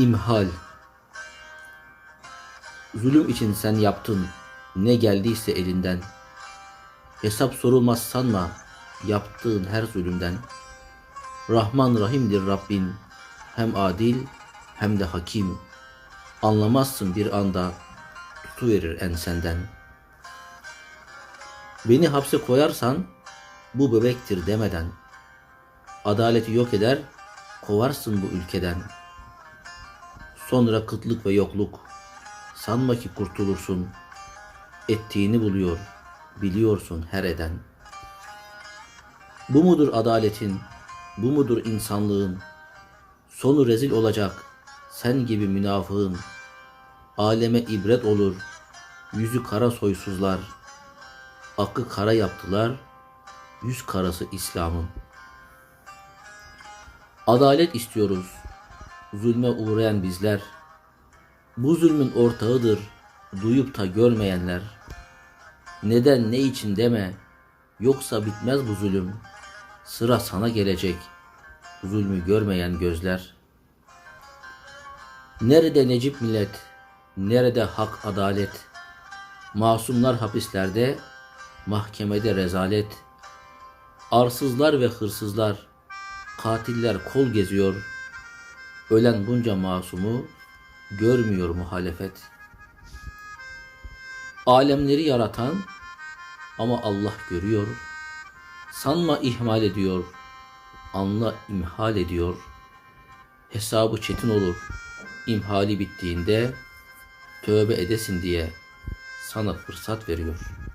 İmhal Zulüm için sen yaptın ne geldiyse elinden. Hesap sorulmaz sanma yaptığın her zulümden. Rahman Rahim'dir Rabbin hem adil hem de hakim. Anlamazsın bir anda tutuverir ensenden. Beni hapse koyarsan bu bebektir demeden. Adaleti yok eder kovarsın bu ülkeden. Sonra kıtlık ve yokluk sanma ki kurtulursun. Ettiğini buluyor biliyorsun her eden. Bu mudur adaletin? Bu mudur insanlığın? Sonu rezil olacak sen gibi münafığın. Aleme ibret olur yüzü kara soysuzlar. Akı kara yaptılar yüz karası İslam'ın. Adalet istiyoruz zulme uğrayan bizler. Bu zulmün ortağıdır duyup da görmeyenler. Neden ne için deme yoksa bitmez bu zulüm. Sıra sana gelecek zulmü görmeyen gözler. Nerede Necip millet, nerede hak adalet? Masumlar hapislerde, mahkemede rezalet. Arsızlar ve hırsızlar, katiller kol geziyor. Ölen bunca masumu görmüyor muhalefet. Alemleri yaratan ama Allah görüyor. Sanma ihmal ediyor, anla imhal ediyor. Hesabı çetin olur. İmhali bittiğinde tövbe edesin diye sana fırsat veriyor.''